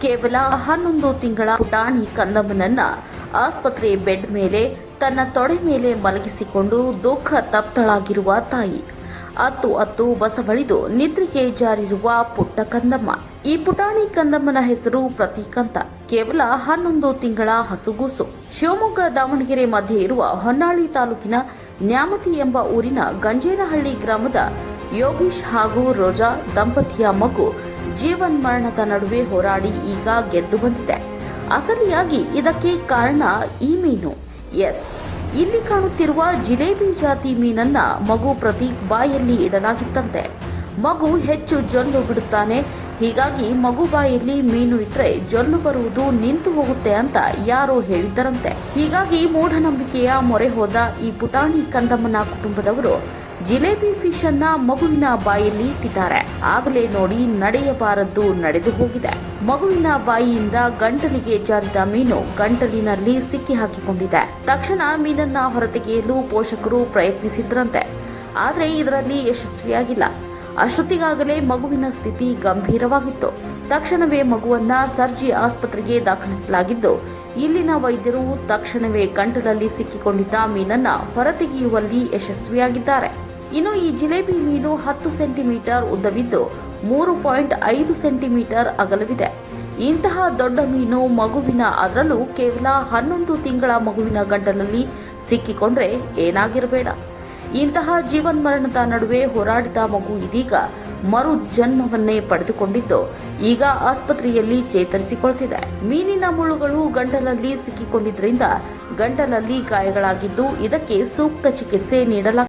ಕೇವಲ ಹನ್ನೊಂದು ತಿಂಗಳ ಪುಟಾಣಿ ಕಂದಮ್ಮನನ್ನ ಆಸ್ಪತ್ರೆ ಬೆಡ್ ಮೇಲೆ ತನ್ನ ತೊಡೆ ಮೇಲೆ ಮಲಗಿಸಿಕೊಂಡು ದುಃಖ ತಪ್ತಳಾಗಿರುವ ತಾಯಿ. ಅತ್ತು ಅತ್ತು ಬಸವಳಿದು ನಿದ್ರೆಗೆ ಜಾರಿರುವ ಪುಟ್ಟ ಕಂದಮ್ಮ. ಈ ಪುಟಾಣಿ ಕಂದಮ್ಮನ ಹೆಸರು ಪ್ರತೀಕಂತ. ಕೇವಲ ಹನ್ನೊಂದು ತಿಂಗಳ ಹಸುಗೂಸು. ಶಿವಮೊಗ್ಗ ದಾವಣಗೆರೆ ಮಧ್ಯೆ ಇರುವ ಹೊನ್ನಾಳಿ ತಾಲೂಕಿನ ನ್ಯಾಮತಿ ಎಂಬ ಊರಿನ ಗಂಜೇನಹಳ್ಳಿ ಗ್ರಾಮದ ಯೋಗೀಶ್ ಹಾಗೂ ರೋಜಾ ದಂಪತಿಯ ಮಗು ಜೀವನ್ ಮರಣದ ನಡುವೆ ಹೋರಾಡಿ ಈಗ ಗೆದ್ದು ಬಂದಿದೆ. ಅಸಲಿಯಾಗಿ ಇದಕ್ಕೆ ಕಾರಣ ಈ ಮೀನು ಎಸ್. ಇಲ್ಲಿ ಕಾಣುತ್ತಿರುವ ಜಿಲೇಬಿ ಜಾತಿ ಮೀನನ್ನ ಮಗು ಪ್ರತೀಕ್ ಬಾಯಲ್ಲಿ ಇಡಲಾಗಿತ್ತಂತೆ. ಮಗು ಹೆಚ್ಚು ಜೊಲ್ಲು ಬಿಡುತ್ತಾನೆ. ಹೀಗಾಗಿ ಮಗು ಬಾಯಲ್ಲಿ ಮೀನು ಇಟ್ಟರೆ ಜೊಲ್ಲು ಬರುವುದು ನಿಂತು ಹೋಗುತ್ತೆ ಅಂತ ಯಾರೋ ಹೇಳಿದ್ದರಂತೆ. ಹೀಗಾಗಿ ಮೂಢನಂಬಿಕೆಯ ಮೊರೆ ಹೋದ ಈ ಪುಟಾಣಿ ಕಂದಮ್ಮನ ಕುಟುಂಬದವರು ಜಿಲೇಬಿ ಫಿಶ್ ಅನ್ನ ಮಗುವಿನ ಬಾಯಲ್ಲಿ ಇಟ್ಟಿದ್ದಾರೆ. ಆಗಲೇ ನೋಡಿ ನಡೆಯಬಾರದ್ದು ನಡೆದು ಹೋಗಿದೆ. ಮಗುವಿನ ಬಾಯಿಯಿಂದ ಗಂಟಲಿಗೆ ಜಾರಿದ ಮೀನು ಗಂಟಲಿನಲ್ಲಿ ಸಿಕ್ಕಿ ಹಾಕಿಕೊಂಡಿದೆ. ತಕ್ಷಣ ಮೀನನ್ನ ಹೊರತೆಗೆಯಲು ಪೋಷಕರು ಪ್ರಯತ್ನಿಸಿದ್ರಂತೆ. ಆದರೆ ಇದರಲ್ಲಿ ಯಶಸ್ವಿಯಾಗಿಲ್ಲ. ಅಷ್ಟೊತ್ತಿಗಾಗಲೇ ಮಗುವಿನ ಸ್ಥಿತಿ ಗಂಭೀರವಾಗಿತ್ತು. ತಕ್ಷಣವೇ ಮಗುವನ್ನ ಸರ್ಜಿ ಆಸ್ಪತ್ರೆಗೆ ದಾಖಲಿಸಲಾಗಿದ್ದು, ಇಲ್ಲಿನ ವೈದ್ಯರು ತಕ್ಷಣವೇ ಗಂಟಲಲ್ಲಿ ಸಿಕ್ಕಿಕೊಂಡಿದ್ದ ಮೀನನ್ನ ಹೊರತೆಗೆಯುವಲ್ಲಿ ಯಶಸ್ವಿಯಾಗಿದ್ದಾರೆ. ಇನ್ನು ಈ ಜಿಲೇಬಿ ಮೀನು ಹತ್ತು ಸೆಂಟಿಮೀಟರ್ ಉದ್ದವಿದ್ದು ಮೂರು ಪಾಯಿಂಟ್ ಐದು ಸೆಂಟಿಮೀಟರ್ ಅಗಲವಿದೆ. ಇಂತಹ ದೊಡ್ಡ ಮೀನು ಮಗುವಿನ ಅದರಲ್ಲೂ ಕೇವಲ ಹನ್ನೊಂದು ತಿಂಗಳ ಮಗುವಿನ ಗಂಟಲಲ್ಲಿ ಸಿಕ್ಕಿಕೊಂಡ್ರೆ ಏನಾಗಿರಬೇಡ. ಇಂತಹ ಜೀವನ್ಮರಣದ ನಡುವೆ ಹೋರಾಡಿದ ಮಗು ಇದೀಗ ಮರು ಜನ್ಮವನ್ನೇ ಪಡೆದುಕೊಂಡಿದ್ದು, ಈಗ ಆಸ್ಪತ್ರೆಯಲ್ಲಿ ಚೇತರಿಸಿಕೊಳ್ತಿದೆ. ಮೀನಿನ ಮುಳ್ಳುಗಳು ಗಂಟಲಲ್ಲಿ ಸಿಕ್ಕಿಕೊಂಡಿದ್ದರಿಂದ ಗಂಟಲಲ್ಲಿ ಗಾಯಗಳಾಗಿದ್ದು ಇದಕ್ಕೆ ಸೂಕ್ತ ಚಿಕಿತ್ಸೆ ನೀಡಲಾಗಿದೆ